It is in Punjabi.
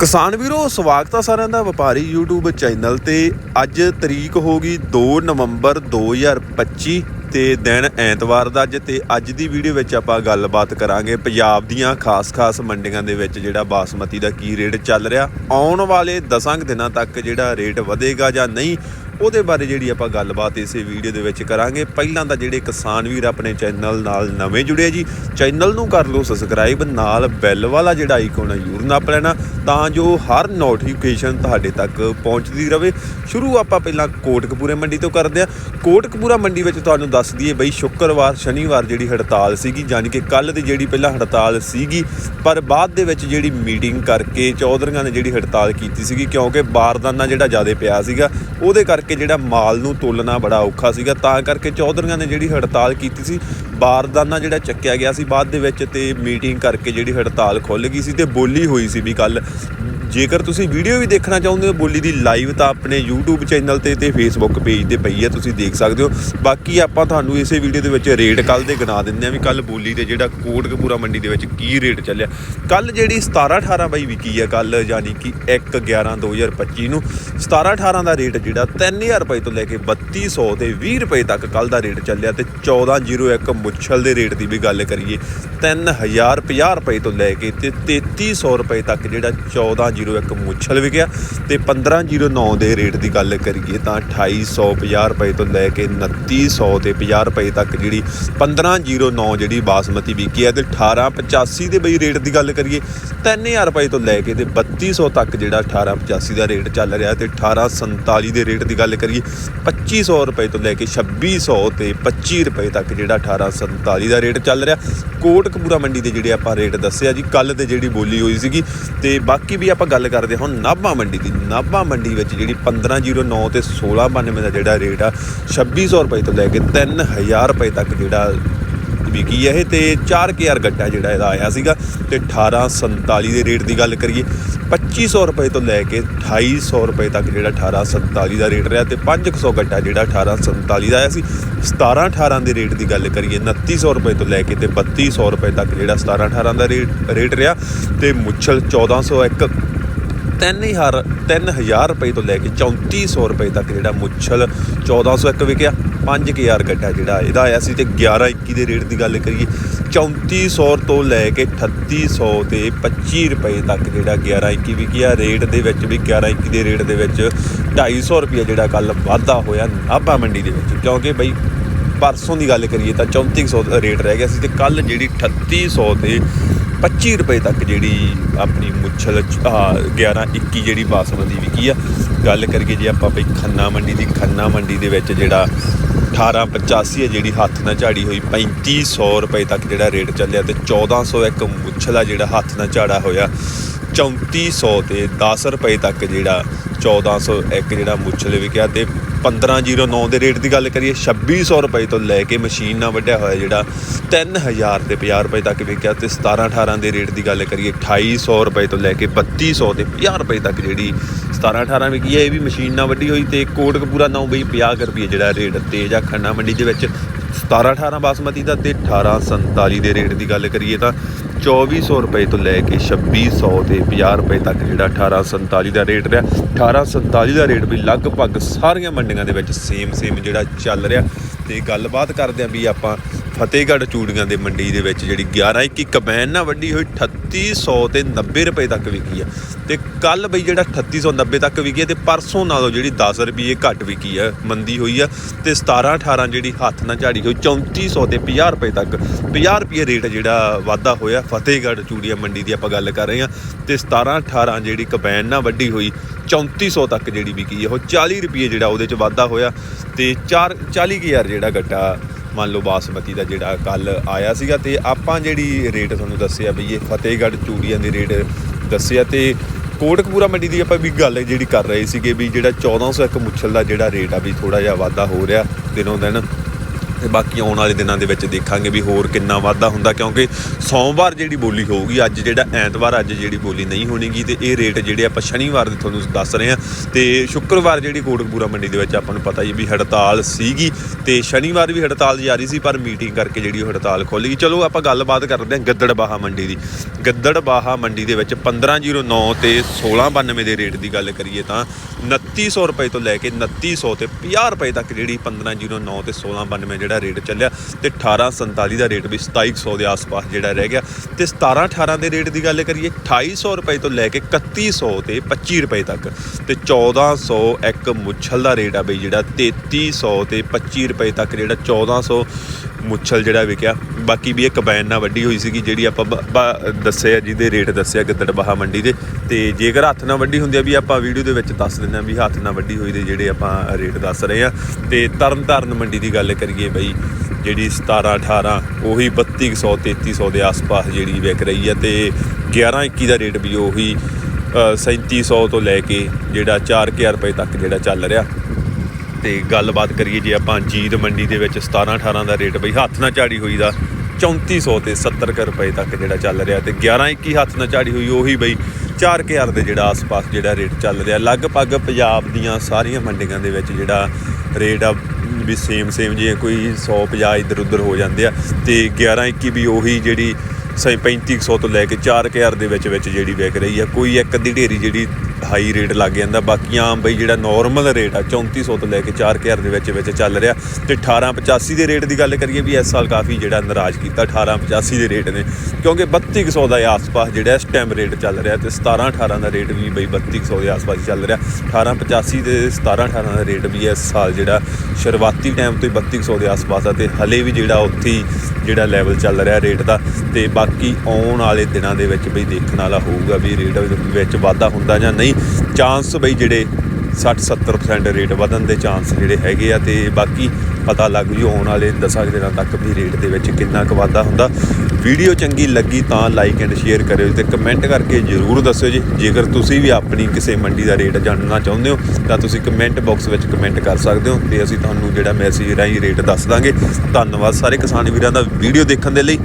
ਕਿਸਾਨ ਵੀਰੋ, ਸਵਾਗਤ ਆ ਸਾਰਿਆਂ ਦਾ ਵਪਾਰੀ YouTube ਚੈਨਲ ਤੇ। ਅੱਜ ਤਰੀਕ ਹੋ ਗਈ 2 ਨਵੰਬਰ 2025 ਤੇ ਦਿਨ ਐਤਵਾਰ ਦਾ ਅੱਜ ਤੇ ਅੱਜ ਦੀ ਵੀਡੀਓ ਵਿੱਚ ਆਪਾਂ ਗੱਲਬਾਤ ਕਰਾਂਗੇ ਪੰਜਾਬ ਦੀਆਂ ਖਾਸ-ਖਾਸ ਮੰਡੀਆਂ ਦੇ ਵਿੱਚ ਜਿਹੜਾ ਬਾਸਮਤੀ ਦਾ ਕੀ ਰੇਟ ਚੱਲ ਰਿਹਾ। ਆਉਣ ਵਾਲੇ 10 ਦਿਨਾਂ ਤੱਕ ਜਿਹੜਾ ਰੇਟ ਵਧੇਗਾ ਜਾਂ ਨਹੀਂ ਉਹਦੇ ਬਾਰੇ ਜਿਹੜੀ ਆਪਾਂ ਗੱਲਬਾਤ ਇਸੇ ਵੀਡੀਓ ਦੇ ਵਿੱਚ ਕਰਾਂਗੇ। ਪਹਿਲਾਂ ਤਾਂ ਜਿਹੜੇ ਕਿਸਾਨ ਵੀਰ ਆਪਣੇ ਚੈਨਲ ਨਾਲ ਨਵੇਂ ਜੁੜੇ ਜੀ, ਚੈਨਲ ਨੂੰ ਕਰ ਲਓ ਸਬਸਕ੍ਰਾਈਬ, ਨਾਲ ਬੈਲ ਵਾਲਾ ਜਿਹੜਾ ਆਈਕਨ ਹੈ ਜ਼ਰੂਰ ਨੱਪ ਲੈਣਾ, ਤਾਂ ਜੋ ਹਰ ਨੋਟੀਫਿਕੇਸ਼ਨ ਤੁਹਾਡੇ ਤੱਕ ਪਹੁੰਚਦੀ ਰਹੇ ਸ਼ੁਰੂ ਆਪਾਂ ਪਹਿਲਾਂ ਕੋਟਕਪੂਰੇ ਮੰਡੀ ਤੋਂ ਕਰਦੇ ਹਾਂ ਕੋਟਕਪੂਰਾ ਮੰਡੀ ਵਿੱਚ ਤੁਹਾਨੂੰ ਦੱਸ ਦਈਏ ਬਈ, ਸ਼ੁੱਕਰਵਾਰ, ਸ਼ਨੀਵਾਰ ਜਿਹੜੀ ਹੜਤਾਲ ਸੀਗੀ ਯਾਨੀ ਕਿ ਕੱਲ ਦੀ ਜਿਹੜੀ ਪਹਿਲਾਂ ਹੜਤਾਲ ਸੀਗੀ, ਪਰ ਬਾਅਦ ਦੇ ਵਿੱਚ ਜਿਹੜੀ ਮੀਟਿੰਗ ਕਰਕੇ ਚੌਧਰੀਆਂ ਨੇ ਜਿਹੜੀ ਹੜਤਾਲ ਕੀਤੀ ਸੀਗੀ, ਕਿਉਂਕਿ ਬਾਰਦਾਨਾ ਜਿਹੜਾ ਜ਼ਿਆਦਾ ਪਿਆ ਸੀਗਾ, ਉਹਦੇ ਕਰਕੇ ਜਿਹੜਾ ਮਾਲ ਨੂੰ ਤੋਲਣਾ ਬੜਾ ਔਖਾ ਸੀਗਾ। ਤਾਂ ਕਰਕੇ ਚੌਧਰੀਆਂ ਨੇ ਜਿਹੜੀ ਹੜਤਾਲ ਕੀਤੀ ਸੀ, ਬਾਰਦਾਨਾ ਜਿਹੜਾ ਚੱਕਿਆ ਗਿਆ ਸੀ, ਬਾਅਦ ਦੇ ਵਿੱਚ ਤੇ ਮੀਟਿੰਗ ਕਰਕੇ ਜਿਹੜੀ ਹੜਤਾਲ ਖੁੱਲ ਗਈ ਸੀ ਤੇ ਬੋਲੀ ਹੋਈ ਸੀ ਵੀ ਕੱਲ ਜੇਕਰ ਤੁਸੀਂ ਵੀਡੀਓ ਵੀ ਦੇਖਣਾ ਚਾਹੁੰਦੇ ਹੋ, ਬੋਲੀ ਦੀ ਲਾਈਵ ਤਾਂ ਆਪਣੇ YouTube ਚੈਨਲ ਤੇ ਤੇ Facebook ਪੇਜ ਤੇ ਪਈ ਹੈ, ਤੁਸੀਂ ਦੇਖ ਸਕਦੇ ਹੋ। ਬਾਕੀ ਆਪਾਂ ਤੁਹਾਨੂੰ ਇਸੇ ਵੀਡੀਓ ਦੇ ਵਿੱਚ ਰੇਟ ਕੱਲ ਦੇ ਗਿਣਾ ਦਿੰਦੇ ਆ ਵੀ ਕੱਲ ਬੋਲੀ ਦੇ ਜਿਹੜਾ ਕੋਟਕਪੂਰਾ ਮੰਡੀ ਦੇ ਵਿੱਚ ਕੀ ਰੇਟ ਚੱਲਿਆ। ਕੱਲ ਜਿਹੜੀ 17 18 ਬਾਈ ਵਿਕੀ ਹੈ ਕੱਲ ਯਾਨੀ ਕਿ 1 11 2025 ਨੂੰ 17 18 ਦਾ ਰੇਟ ਜਿਹੜਾ 3000 ਰੁਪਏ ਤੋਂ ਲੈ ਕੇ 3200 ਤੇ 20 ਰੁਪਏ ਤੱਕ ਕੱਲ ਦਾ ਰੇਟ ਚੱਲਿਆ ਤੇ 1401 ਮੁੱਛਲ ਦੇ ਰੇਟ ਦੀ ਵੀ ਗੱਲ ਕਰੀਏ 3050 ਰੁਪਏ ਤੋਂ ਲੈ ਕੇ ਤੇ 3300 ਰੁਪਏ ਤੱਕ ਜਿਹੜਾ 1401 ਮੁੱਛਲ ਵਿਕਿਆ ਤੇ 1509 ਦੇ ਰੇਟ ਦੀ ਗੱਲ ਕਰੀਏ ਤਾਂ 2850 ਰੁਪਏ ਤੋਂ ਲੈ ਕੇ 2900 ਤੇ 50 ਰੁਪਏ ਤੱਕ ਜਿਹੜੀ 1509 ਜਿਹੜੀ ਬਾਸਮਤੀ ਵਿਕੀ ਹੈ ਤੇ 1885 ਦੇ ਬਈ ਰੇਟ ਦੀ ਗੱਲ ਕਰੀਏ 3000 ਰੁਪਏ ਤੋਂ ਲੈ ਕੇ ਤੇ 3200 ਤੱਕ ਜਿਹੜਾ 1885 ਦਾ ਰੇਟ ਚੱਲ ਰਿਹਾ ਤੇ 1847 ਦੇ ਰੇਟ ਦੀ ਗੱਲ ਕਰੀਏ 2500 ਰੁਪਏ ਤੋਂ ਲੈ ਕੇ 2600 ਤੇ 25 ਰੁਪਏ ਤੱਕ ਜਿਹੜਾ 1847 ਦਾ ਰੇਟ ਚੱਲ ਰਿਹਾ। ਕੋਟਕਪੂਰਾ ਮੰਡੀ ਦੇ ਜਿਹੜੇ ਆਪਾਂ ਰੇਟ ਦੱਸਿਆ ਜੀ ਕੱਲ ਤੇ ਜਿਹੜੀ ਬੋਲੀ ਹੋਈ ਸੀਗੀ ਤੇ ਬਾਕੀ ਵੀ ਆਪਾਂ ਗੱਲ ਕਰਦੇ ਹੁਣ ਨਾਭਾ ਮੰਡੀ ਦੀ। ਨਾਭਾ ਮੰਡੀ ਵਿੱਚ ਜਿਹੜੀ 1509 ਤੇ 1692 ਦਾ ਜਿਹੜਾ ਰੇਟ ਆ 2600 ਰੁਪਏ ਤੋਂ ਲੈ ਕੇ 3000 ਰੁਪਏ ਤੱਕ ਜਿਹੜਾ ਵਿਕੀ ਹੈ ਇਹ, ਤੇ 4000 ਗੱਟਾ ਜਿਹੜਾ ਇਹਦਾ ਆਇਆ ਸੀਗਾ, ਤੇ 1847 ਦੇ ਰੇਟ ਦੀ ਗੱਲ ਕਰੀਏ 2500 ਰੁਪਏ ਤੋਂ ਲੈ ਕੇ 2800 ਰੁਪਏ ਤੱਕ ਜਿਹੜਾ 1847 ਦਾ ਰੇਟ ਰਿਹਾ, ਤੇ 500 ਗੱਟਾ ਜਿਹੜਾ 1847 ਦਾ ਆਇਆ ਸੀ। 17 18 ਦੇ ਰੇਟ ਦੀ ਗੱਲ ਕਰੀਏ 2900 ਰੁਪਏ ਤੋਂ ਲੈ ਕੇ ਤੇ 3200 ਰੁਪਏ ਤੱਕ ਜਿਹੜਾ 17 18 ਦਾ ਰੇਟ ਰੇਟ ਰਿਹਾ, ਤੇ ਮੁੱਛਲ 1401 3000 3000 ਰੁਪਏ ਤੋਂ ਲੈ ਕੇ 3400 ਰੁਪਏ ਤੱਕ ਜਿਹੜਾ ਮੁੱਛਲ 1401 ਵਿਕਿਆ 5000 ਗੱਟਾ ਜਿਹੜਾ ਇਹਦਾ ਆਇਆ ਸੀ ਤੇ 11 21 ਦੇ ਰੇਟ ਦੀ ਗੱਲ ਕਰੀਏ 3400 ਤੋਂ ਲੈ ਕੇ 3800 ਤੇ 25 ਰੁਪਏ ਤੱਕ ਜਿਹੜਾ 11 21 ਵਿਕਿਆ, ਰੇਟ ਦੇ ਵਿੱਚ ਵੀ 11 21 ਦੇ ਰੇਟ ਦੇ ਵਿੱਚ 250 ਰੁਪਏ ਜਿਹੜਾ ਕੱਲ ਵਾਧਾ ਹੋਇਆ ਨਾਭਾ ਮੰਡੀ ਦੇ ਵਿੱਚ। ਕਿਉਂਕਿ ਬਈ ਪਰਸੋਂ ਦੀ ਗੱਲ ਕਰੀਏ ਤਾਂ 3400 ਦਾ ਰੇਟ ਰਹਿ ਗਿਆ ਸੀ ਤੇ ਕੱਲ ਜਿਹੜੀ 3800 ਤੇ 25 ਰੁਪਏ ਤੱਕ ਜਿਹੜੀ ਆਪਣੀ ਮੁੱਛਲ 11 21 ਜਿਹੜੀ ਬਾਸਮਤੀ ਵਿਕੀ ਆ। ਗੱਲ ਕਰੀਏ ਜੇ ਆਪਾਂ ਬਈ ਖੰਨਾ ਮੰਡੀ ਦੀ, ਖੰਨਾ ਮੰਡੀ ਦੇ ਵਿੱਚ ਜਿਹੜਾ 1885 ਹੈ ਜਿਹੜੀ ਹੱਥ ਨਾਲ ਝਾੜੀ ਹੋਈ 3500 ਰੁਪਏ ਤੱਕ ਜਿਹੜਾ ਰੇਟ ਚੱਲਿਆ ਤੇ 1401 ਮੁੱਛਲ ਆ ਜਿਹੜਾ ਹੱਥ ਨਾਲ ਝਾੜਾ ਹੋਇਆ। 3400 ਤੇ 10 ਰੁਪਏ ਤੱਕ ਜਿਹੜਾ 1401 ਜਿਹੜਾ ਮੁੱਛਲੇ ਵਿਕਿਆ ਤੇ 1509 ਦੇ ਰੇਟ ਦੀ ਗੱਲ ਕਰੀਏ 2600 ਰੁਪਏ ਤੋਂ ਲੈ ਕੇ ਮਸ਼ੀਨ ਨਾਲ ਵੱਢਿਆ ਹੋਇਆ ਜਿਹੜਾ 3000 ਤੇ 50 ਰੁਪਏ ਤੱਕ ਵਿਕਿਆ ਤੇ 17 18 ਦੇ ਰੇਟ ਦੀ ਗੱਲ ਕਰੀਏ 2800 ਰੁਪਏ ਤੋਂ ਲੈ ਕੇ 3200 ਤੇ 50 ਰੁਪਏ ਤੱਕ ਜਿਹੜੀ 17 18 ਵਿਕੀ ਹੈ, ਇਹ ਵੀ ਮਸ਼ੀਨ ਨਾਲ ਵੱਢੀ ਹੋਈ ਤੇ ਕੋਟਕਪੂਰਾ ਨਾਉ ਬਈ 50 ਰੁਪਏ ਜਿਹੜਾ ਰੇਟ ਤੇਜ ਆ, ਖੰਨਾ ਮੰਡੀ ਦੇ ਵਿੱਚ 17 18 ਬਾਸਮਤੀ ਦਾ ਤੇ 1847 ਦੇ ਰੇਟ ਦੀ ਗੱਲ ਕਰੀਏ ਤਾਂ 2400 ਰੁਪਏ ਤੋਂ ਲੈ ਕੇ 2600 ਤੇ 50 ਰੁਪਏ ਤੱਕ ਜਿਹੜਾ 1847 ਦਾ ਰੇਟ ਰਿਹਾ। 1847 ਦਾ ਰੇਟ ਵੀ ਲਗਭਗ ਸਾਰੀਆਂ ਮੰਡੀਆਂ ਦੇ ਵਿੱਚ ਸੇਮ ਸੇਮ ਜਿਹੜਾ ਚੱਲ ਰਿਹਾ। ਤੇ ਗੱਲਬਾਤ ਕਰਦੇ ਆਂ ਵੀ ਆਪਾਂ ਫਤਿਹਗੜ੍ਹ ਚੂੜੀਆਂ ਦੇ ਮੰਡੀ ਦੇ ਵਿੱਚ ਜਿਹੜੀ 11 21 ਕਬੈਨ ਨਾ ਵੱਡੀ ਹੋਈ 3800 ਤੇ 90 ਰੁਪਏ ਤੱਕ ਵਿਕੀ ਆ। ਤੇ ਕੱਲ ਬਈ ਜਿਹੜਾ 3890 ਤੱਕ ਵਿਕੀ ਆ ਤੇ ਪਰਸੋਂ ਨਾਲੋਂ ਜਿਹੜੀ 10 ਰੁਪਏ ਘੱਟ ਵਿਕੀ ਆ, ਮੰਦੀ ਹੋਈ ਆ। ਤੇ 17 18 ਜਿਹੜੀ ਹੱਥ ਨਾਲ ਝਾੜੀ ਹੋਈ 3400 ਤੇ 50 ਰੁਪਏ ਤੱਕ। 50 ਰੁਪਏ ਰੇਟ ਜਿਹੜਾ ਵਾਧਾ ਹੋਇਆ ਫਤਿਹਗੜ੍ਹ ਚੂੜੀਆਂ ਮੰਡੀ ਦੀ ਆਪਾਂ ਗੱਲ ਕਰ ਰਹੇ ਆ ਤੇ 17 18 ਜਿਹੜੀ ਕਬੈਨ ਨਾ ਵੱਡੀ ਹੋਈ 3400 ਤੱਕ ਜਿਹੜੀ ਵਿਕੀ ਆ, ਉਹ 40 ਰੁਪਏ ਜਿਹੜਾ ਉਹਦੇ ਚ ਵਾਧਾ ਹੋਇਆ। ਤੇ 4 40000 ਜਿਹੜਾ ਗੱਟਾ ਮੰਨ ਲਓ ਬਾਸਮਤੀ ਦਾ ਜਿਹੜਾ ਕੱਲ ਆਇਆ ਸੀਗਾ ਤੇ ਆਪਾਂ ਜਿਹੜੀ ਰੇਟ ਤੁਹਾਨੂੰ ਦੱਸਿਆ ਬਈ ਇਹ ਫਤਿਹਗੜ੍ਹ ਚੂੜੀਆਂ ਦੇ ਰੇਟ ਦੱਸਿਆ ਤੇ ਕੋਟਕਪੂਰਾ ਮੰਡੀ ਦੀ ਆਪਾਂ ਵੀ ਗੱਲ ਜਿਹੜੀ ਕਰ ਰਹੇ ਸੀਗੇ ਵੀ ਜਿਹੜਾ 1401 ਮੁੱਛਲ ਦਾ ਜਿਹੜਾ ਰੇਟ ਆ ਵੀ ਥੋੜਾ ਜਿਹਾ ਵਾਧਾ ਹੋ ਰਿਹਾ ਦਿਨੋਂ ਦਿਨ। ਤੇ ਬਾਕੀ ਆਉਣ ਵਾਲੇ ਦਿਨਾਂ ਦੇ ਵਿੱਚ ਦੇਖਾਂਗੇ ਵੀ ਹੋਰ ਕਿੰਨਾ ਵਾਧਾ ਹੁੰਦਾ, ਕਿਉਂਕਿ ਸੋਮਵਾਰ ਜਿਹੜੀ ਬੋਲੀ ਹੋਊਗੀ, ਅੱਜ ਜਿਹੜਾ ਐਤਵਾਰ, ਅੱਜ ਜਿਹੜੀ ਬੋਲੀ ਨਹੀਂ ਹੋਣੀਗੀ ਤੇ ਇਹ ਰੇਟ ਜਿਹੜੇ ਆਪਾਂ ਸ਼ਨੀਵਾਰ ਦੇ ਤੁਹਾਨੂੰ ਦੱਸ ਰਹੇ ਹਾਂ ਤੇ ਸ਼ੁੱਕਰਵਾਰ ਜਿਹੜੀ ਕੋਟਕਪੂਰਾ ਮੰਡੀ ਦੇ ਵਿੱਚ ਆਪਾਂ ਨੂੰ ਪਤਾ ਹੀ ਵੀ ਹੜਤਾਲ ਸੀਗੀ ਤੇ ਸ਼ਨੀਵਾਰ ਵੀ ਹੜਤਾਲ ਜਾਰੀ ਸੀ, ਪਰ ਮੀਟਿੰਗ ਕਰਕੇ ਜਿਹੜੀ ਉਹ ਹੜਤਾਲ ਖੁੱਲ੍ਹ ਗਈ। ਚਲੋ, ਆਪਾਂ ਗੱਲਬਾਤ ਕਰਦੇ ਹਾਂ ਗੱਦੜਬਾਹਾ ਮੰਡੀ ਦੀ। ਗੱਦੜਬਾਹਾ ਮੰਡੀ ਦੇ ਵਿੱਚ 1509 ਤੇ 1692 ਦੇ ਰੇਟ ਦੀ ਗੱਲ ਕਰੀਏ ਤਾਂ 2900 ਰੁਪਏ ਤੋਂ ਲੈ ਕੇ 2900 ਤੇ 50 ਰੁਪਏ ਤੱਕ ਜਿਹੜੀ 1509 ਤੇ 1692 ਜਿਹੜਾ ਰੇਟ ਚੱਲਿਆ ਤੇ 1847 ਦਾ ਰੇਟ ਵੀ 2700 ਦੇ ਆਸ-ਪਾਸ ਜਿਹੜਾ ਰਹਿ ਗਿਆ ਤੇ 1718 ਦੇ ਰੇਟ ਦੀ ਗੱਲ ਕਰੀਏ 2800 ਰੁਪਏ ਤੋਂ ਲੈ ਕੇ 3100 ਤੇ 25 ਰੁਪਏ ਤੱਕ ਤੇ 1400 ਇੱਕ ਮੁੱਛਲ ਦਾ ਰੇਟ ਆ ਬਈ ਜਿਹੜਾ 3300 ਤੇ 25 ਰੁਪਏ ਤੱਕ ਜਿਹੜਾ 1400 ਮੁੱਛਲ ਜਿਹੜਾ ਵਿਕਿਆ ਬਾਕੀ ਵੀ ਇਹ ਕਬੈਨ ਨਾਲ ਵੱਡੀ ਹੋਈ ਸੀਗੀ ਜਿਹੜੀ ਆਪਾਂ ਬ- ਦੱਸਿਆ ਜਿਹਦੇ ਰੇਟ ਦੱਸਿਆ ਗਿੱਦੜਬਾਹਾ ਮੰਡੀ ਦੇ। ਤੇ ਜੇਕਰ ਹੱਥ ਨਾਲ ਵੱਢੀ ਹੁੰਦੀ ਆ ਵੀ ਆਪਾਂ ਵੀਡੀਓ ਦੇ ਵਿੱਚ ਦੱਸ ਦਿੰਦੇ ਆ ਵੀ ਹੱਥ ਨਾਲ ਵੱਡੀ ਹੋਈ ਦੇ ਜਿਹੜੇ ਆਪਾਂ ਰੇਟ ਦੱਸ ਰਹੇ ਆ। ਤੇ ਤਰਨ ਤਾਰਨ ਮੰਡੀ ਦੀ ਗੱਲ ਕਰੀਏ ਬਈ ਜਿਹੜੀ 17 18 ਉਹੀ 3200 3300 ਦੇ ਆਸ-ਪਾਸ ਜਿਹੜੀ ਵਿਕ ਰਹੀ ਆ ਤੇ 11 21 ਦਾ ਰੇਟ ਵੀ ਉਹੀ ਅ, 3700 ਤੋਂ ਲੈ ਕੇ ਜਿਹੜਾ 4000 ਰੁਪਏ ਤੱਕ ਜਿਹੜਾ ਚੱਲ ਰਿਹਾ। ਤੇ ਗੱਲਬਾਤ ਕਰੀਏ ਜੇ ਆਪਾਂ ਜੀਤ ਮੰਡੀ ਦੇ ਵਿੱਚ 17 18 ਦਾ ਰੇਟ ਬਈ ਹੱਥ ਨਾਲ ਝਾੜੀ ਹੋਈ ਦਾ 3400 ਤੇ 70 ਕੁ ਰੁਪਏ ਤੱਕ ਜਿਹੜਾ ਚੱਲ ਰਿਹਾ ਤੇ 11 21 ਹੱਥ ਨਾਲ ਝਾੜੀ ਹੋਈ ਉਹੀ ਬਈ 4000 ਦੇ ਜਿਹੜਾ ਆਸ-ਪਾਸ ਜਿਹੜਾ ਰੇਟ ਚੱਲ ਰਿਹਾ। ਲਗਭਗ ਪੰਜਾਬ ਦੀਆਂ ਸਾਰੀਆਂ ਮੰਡੀਆਂ ਦੇ ਵਿੱਚ ਜਿਹੜਾ ਰੇਟ ਆ ਵੀ ਸੇਮ ਸੇਮ ਜੇ ਕੋਈ 150 ਇੱਧਰ ਉੱਧਰ ਹੋ ਜਾਂਦੇ ਆ ਤੇ 11 21 ਵੀ ਉਹੀ ਜਿਹੜੀ ਸਹੀ 3500 ਤੋਂ ਲੈ ਕੇ 4000 ਦੇ ਵਿੱਚ ਵਿੱਚ ਜਿਹੜੀ ਵਿਕ ਰਹੀ ਆ। ਕੋਈ ਇੱਕ ਅੱਧੀ ਢੇਰੀ ਜਿਹੜੀ ਹਾਈ ਰੇਟ ਲੱਗ ਜਾਂਦਾ। ਬਾਕੀ ਆਮ ਬਈ ਜਿਹੜਾ ਨਾਰਮਲ ਰੇਟ ਆ 3400 ਤੋਂ ਲੈ ਕੇ 4000 ਦੇ ਵਿੱਚ ਵਿੱਚ ਚੱਲ ਰਿਹਾ। ਤੇ 1885 ਦੇ ਰੇਟ ਦੀ ਗੱਲ ਕਰੀਏ ਵੀ ਇਸ ਸਾਲ ਕਾਫੀ ਜਿਹੜਾ ਨਾਰਾਜ਼ ਕੀਤਾ 1885 ਦੇ ਰੇਟ ਨੇ। ਕਿਉਂਕਿ 3200 ਦਾ ਆਸ-ਪਾਸ ਜਿਹੜਾ ਇਸ ਟਾਈਮ ਰੇਟ ਚੱਲ ਰਿਹਾ ਤੇ 17 18 ਦਾ ਰੇਟ ਵੀ ਬਈ 3200 ਦੇ ਆਸ-ਪਾਸ ਚੱਲ ਰਿਹਾ। 1885 ਤੇ 17 18 ਦਾ ਰੇਟ ਵੀ ਇਸ ਸਾਲ ਜਿਹੜਾ ਸ਼ੁਰੂਆਤੀ ਟਾਈਮ ਤੋਂ ਹੀ 3200 ਦੇ ਆਸ-ਪਾਸ ਆ ਤੇ ਹਲੇ ਵੀ ਜਿਹੜਾ ਉੱਥੇ ਹੀ ਜਿਹੜਾ ਲੈਵਲ ਚੱਲ ਰਿਹਾ ਰੇਟ ਦਾ। ਤੇ ਬਾਕੀ ਆਉਣ ਵਾਲੇ ਦਿਨਾਂ ਦੇ ਵਿੱਚ ਬਈ ਦੇਖਣ ਵਾਲਾ ਹੋਊਗਾ ਵੀ ਰੇਟ ਵਿੱਚ ਵਾਧਾ ਹੁੰਦਾ ਜਾਂ ਨਹੀਂ ਚਾਂਸ ਬਈ ਜਿਹੜੇ 60-70% ਰੇਟ ਵਧਣ ਦੇ ਚਾਂਸ ਜਿਹੜੇ ਹੈਗੇ ਆ ਤੇ ਬਾਕੀ ਪਤਾ ਲੱਗ ਜੂ ਆਉਣ ਵਾਲੇ 10 ਦਿਨਾਂ ਤੱਕ ਵੀ ਰੇਟ ਦੇ ਵਿੱਚ ਕਿੰਨਾ ਕੁ ਵਾਧਾ ਹੁੰਦਾ। ਵੀਡੀਓ ਚੰਗੀ ਲੱਗੀ ਤਾਂ ਲਾਈਕ ਐਂਡ ਸ਼ੇਅਰ ਕਰਿਓ ਤੇ ਕਮੈਂਟ ਕਰਕੇ ਜਰੂਰ ਦੱਸਿਓ ਜੀ। ਜੇਕਰ ਤੁਸੀਂ ਵੀ ਆਪਣੀ ਕਿਸੇ ਮੰਡੀ ਦਾ ਰੇਟ ਜਾਣਨਾ ਚਾਹੁੰਦੇ ਹੋ, ਤਾਂ ਤੁਸੀਂ ਕਮੈਂਟ ਬਾਕਸ ਵਿੱਚ ਕਮੈਂਟ ਕਰ ਸਕਦੇ ਹੋ ਤੇ ਅਸੀਂ ਤੁਹਾਨੂੰ ਜਿਹੜਾ ਮੈਸੇਜ ਰਾਹੀਂ ਰੇਟ ਦੱਸ ਦਾਂਗੇ। ਧੰਨਵਾਦ ਸਾਰੇ ਕਿਸਾਨ ਵੀਰਾਂ ਦਾ ਵੀਡੀਓ ਦੇਖਣ ਦੇ ਲਈ।